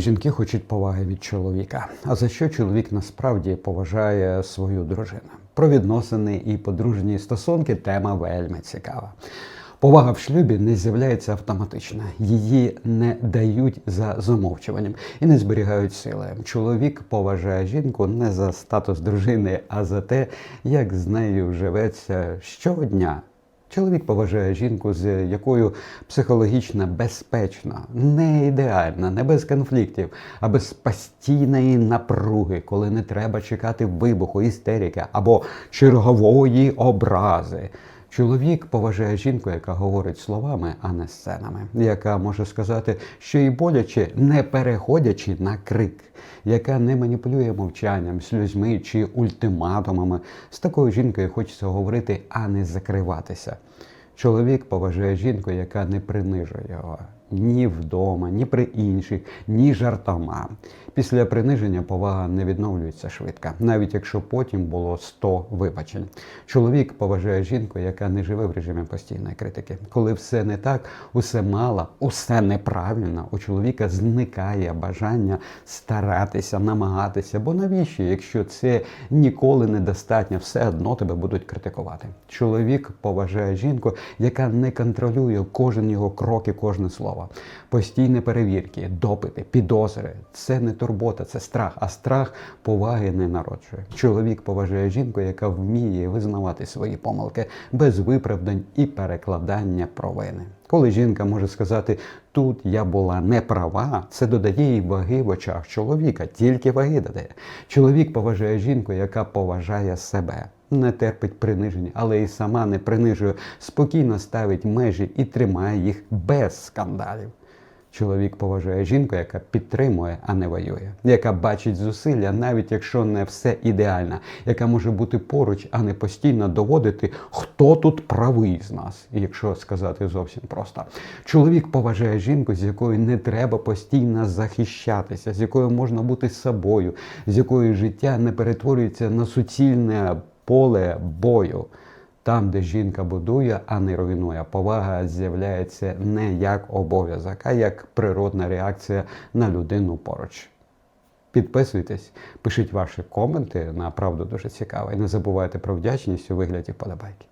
Жінки хочуть поваги від чоловіка. А за що чоловік насправді поважає свою дружину? Про відносини і подружні стосунки тема вельми цікава. Повага в шлюбі не з'являється автоматично, її не дають за замовчуванням і не зберігають сили. Чоловік поважає жінку не за статус дружини, а за те, як з нею живеться щодня. Чоловік поважає жінку, з якою психологічно безпечно, не ідеальна, не без конфліктів, а без постійної напруги, коли не треба чекати вибуху, істерики або чергової образи. Чоловік поважає жінку, яка говорить словами, а не сценами, яка може сказати, що і боляче, не переходячи на крик, яка не маніпулює мовчанням, сльозьми чи ультиматумами. З такою жінкою хочеться говорити, а не закриватися. Чоловік поважає жінку, яка не принижує його ні вдома, ні при інших, ні жартома. Після приниження повага не відновлюється швидко, навіть якщо потім було 100 вибачень. Чоловік поважає жінку, яка не живе в режимі постійної критики. Коли все не так, усе мало, усе неправильно. У чоловіка зникає бажання старатися, намагатися. Бо навіщо, якщо це ніколи недостатньо, все одно тебе будуть критикувати. Чоловік поважає жінку, яка не контролює кожен його крок і кожне слово. Постійні перевірки, допити, підозри це не турбота, це страх. А страх поваги не народжує. Чоловік поважає жінку, яка вміє визнавати свої помилки без виправдань і перекладання провини. Коли жінка може сказати, тут я була не права, це додає їй ваги в очах чоловіка, тільки ваги додає. Чоловік поважає жінку, яка поважає себе. Не терпить приниження, але і сама не принижує, спокійно ставить межі і тримає їх без скандалів. Чоловік поважає жінку, яка підтримує, а не воює, яка бачить зусилля, навіть якщо не все ідеально, яка може бути поруч, а не постійно доводити, хто тут правий з нас. Якщо сказати зовсім просто, чоловік поважає жінку, з якою не треба постійно захищатися, з якою можна бути собою, з якою життя не перетворюється на суцільне поле бою. Там, де жінка будує, а не руйнує, повага з'являється не як обов'язок, а як природна реакція на людину поруч. Підписуйтесь, пишіть ваші коменти на правду дуже цікаво. І не забувайте про вдячність у вигляді подобайки.